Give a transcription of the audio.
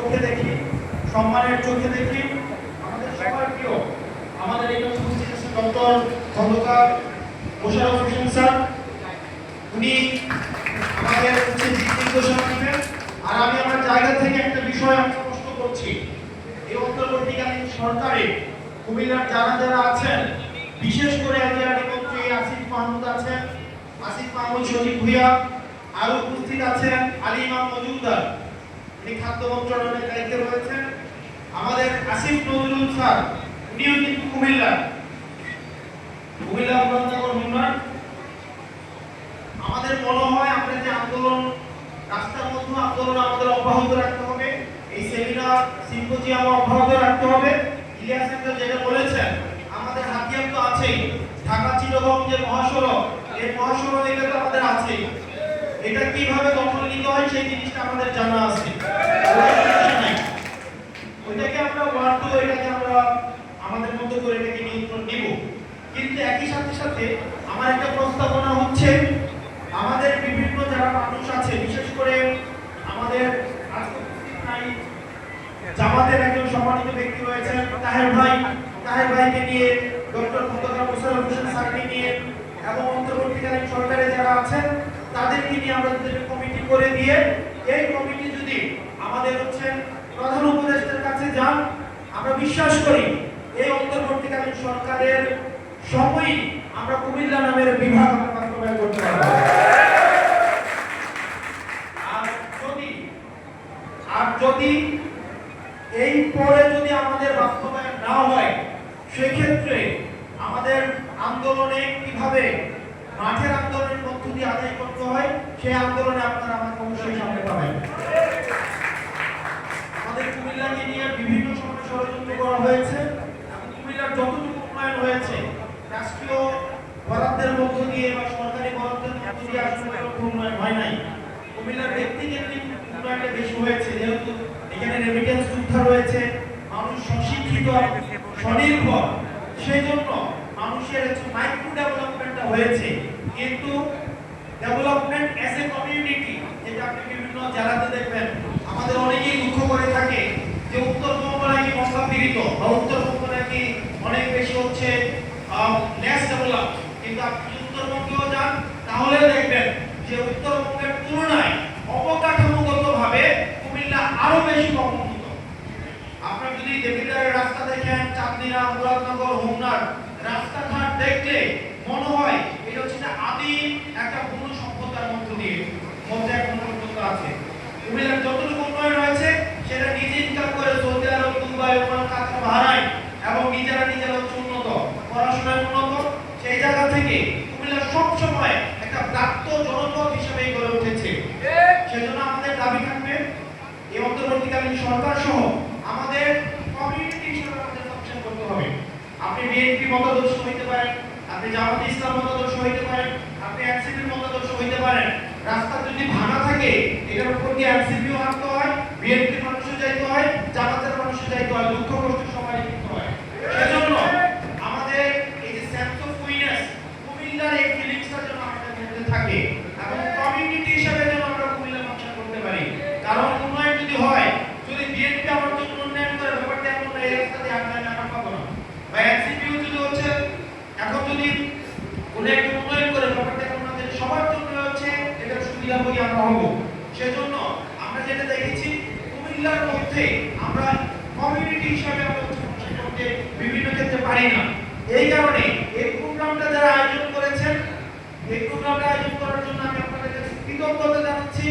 চোখে দেখি, সম্মানের চোখে দেখি। আমাদের সবার প্রিয়, আমাদের এখানে উপস্থিত আছেন ডক্টর খন্দকার মোশারফ হোসেন স্যার। উনি আমাদের হচ্ছে দিক নির্দেশনা দিবেন। আর আমি আমার জায়গা থেকে একটা বিষয় আমি স্পষ্ট করছি। এই অন্তর্বর্তীকালীন সরকারে কুমিল্লার যারা যারা আছেন, বিশেষ করে এজিআরডি মন্ত্রী আসিফ মাহমুদ আছেন, আসিফ মাহমুদ সজীব ভুইয়া, আরও উপস্থিত আছেন আলী ইমাম মজুমদার। উনি খাদ্য মন্ত্রণালয়ের দায়িত্বে রয়েছেন। আমাদের আসিফ নজরুল স্যার উনিও কিন্তু কুমিল্লার কুমিল্লা মহানগর উন্নয়ন। আমাদের মনে হয়, আমরা যে আন্দোলন, রাস্তার মধ্যে আন্দোলন আমাদের অব্যাহত রাখতে হবে। এই সেমিনার সিম্পোজিয়াম অব্যাহত রাখতে হবে। ইলিয়াস আঙ্কেল যেটা বলেছেন, আমাদের হাতিয়ার তো আছেই। ঢাকা চিটগং যে মহাসড়ক, এই মহাসড়ক এটা তো আমাদের আছেই। এটা কীভাবে দখল নিতে হয় সেই জিনিসটা আমাদের জানা আছে। ওইটাকে আমরা ওয়ান টু এটাকে আমরা আমাদের মতো করে এটাকে নিয়ন্ত্রণ নিব। কিন্তু একই সাথে সাথে আমার একটা প্রস্তাবনা হচ্ছে, আমাদের বিভিন্ন যারা মানুষ আছে, বিশেষ করে আমাদের জামাতের একজন সম্মানিত ব্যক্তি রয়েছেন, তাহের ভাই। তাহের ভাইকে নিয়ে ডক্টর খন্দকার মোশাররফ হোসেন স্যারকে নিয়ে এবং অন্তর্বর্তীকালীন সরকারে যারা আছেন, তাদেরকে নিয়ে আমরা কমিটি করে দিয়ে, এই কমিটি যদি আমাদের হচ্ছে প্রধান উপদেষ্টার কাছে যান। আমরা বিশ্বাস করি এই অন্তর্বর্তীকালীন সরকারের সময়ই আমরা কুমিল্লা নামের বিভাগ আমরা করতে পারব। আর যদি আর যদি এই পরে যদি আমাদের বাস্তবায়ন না হয়, সেক্ষেত্রে আমাদের আন্দোলনে কীভাবে মাঠের আন্দোলনের মধ্য দিয়ে আদায় করতে হয়, সেই আন্দোলনে আপনারা আমাকে অবশ্যই সামনে পাবেন। আমাদের কুমিল্লাকে নিয়ে বিভিন্ন সময় ষড়যন্ত্র করা হয়েছে। এবং কুমিল্লার যতটুকু উন্নয়ন হয়েছে, রাষ্ট্রীয় বরাদ্দের মধ্য দিয়ে বা সরকারি বরাদ্দের মধ্য দিয়ে আসলে উন্নয়ন হয় নাই। কুমিল্লার ব্যক্তিকেন্দ্রিক উন্নয়নটা বেশি হয়েছে, যেহেতু এখানে রেমিটেন্স সুবিধা রয়েছে, মানুষ সুশিক্ষিত, স্বনির্ভর। সেই জন্য মানুষের মাইক্রো ডেভেলপমেন্টটা হয়েছে। কিন্তু ডেভেলপমেন্ট অ্যাজ এ কমিউনিটি যেটা আপনি বিভিন্ন জেলাতে দেখবেন, আমাদের অনেকেই দুঃখ করে থাকে যে উত্তরবঙ্গ নাকি মশলা পীড়িত বা উত্তরবঙ্গ নাকি অনেক বেশি হচ্ছে লেস ডেভেলপ কিন্তু আপনি উত্তরবঙ্গেও যান তাহলে দেখবেন যে উত্তরবঙ্গের তুলনায় অবকাঠামোগত ভাবে কুমিল্লা আরও বেশি কর্মরত আপনার যদি দেবিদ্বারের রাস্তা দেখেন চাঁদনিরা মুরাদনগর হোমনার রাস্তাঘাট দেখলে মনে হয় এটা হচ্ছে একটা আদিম একটা পূর্ণ সভ্যতার মধ্য দিয়ে, মধ্যে একটা পর্যন্ত আছে। কুমিল্লার যতটুকু উন্নয়ন হয়েছে, সেটা নিজে ইনকাম করে Saudi Arab, Dubai, Oman, Qatar, Bahrain এবং নিজেরা নিজেরা হচ্ছে উন্নত, পড়াশোনায় উন্নত। সেই জায়গা থেকে কুমিল্লা সবসময় একটা প্রাপ্ত জনপদ হিসেবে গড়ে উঠেছে। সেজন্য আমাদের দাবি থাকবে, এই অন্তর্বর্তীকালীন সরকার সহ আমাদের কমিউনিটি হিসেবে আমাদের ফাংশন করতে হবে। আপনি বিএনপি মতাদর্শ হইতে পারেন আপনি জামাতে ইসলাম মতাদর্শ হইতে পারেন, আপনি এনসিপির মতাদর্শ হইতে পারেন। রাস্তা যদি ভাঙা থাকে, এটার উপর কি এনসিপিও হাঁটতে হয় বিএনপি মানুষও যাইতে হয়, জামাতের মানুষও যাইতে হয়, দুঃখ কষ্ট সবাই হয়। সেজন্য আমাদের এই যে সেন্স অফ উইনেস কুমিল্লার এই ফিলিংসটা যেন আমাদের মধ্যে থাকে এবং কমিউনিটি হিসেবে যেন আমরা কুমিল্লা ফাংশন করতে পারি কারণ উন্নয়ন যদি হয় যদি বিএনপি আমার জন্য উন্নয়ন করে ব্যাপারটা এমন না এই রাস্তা দিয়ে আমরা আমরা পাবো না বা এনসিপিও যদি হচ্ছে এখন যদি কোনো একটা উন্নয়ন করে ব্যাপারটা এমন না যে সবার জন্য হচ্ছে এটা সুবিধাভোগী আমরা হব সেজন্য আমরা যেটা দেখেছি কুমিল্লার মধ্যে আমরা কমিউনিটি হিসাবে করতে বিভিন্ন ক্ষেত্রে পারি না। এই কারণে এই প্রোগ্রামটা যারা আয়োজন করেছেন, এই প্রোগ্রামটা আয়োজন করার জন্য আমি আপনাদের কাছে কৃতজ্ঞতা জানাচ্ছি।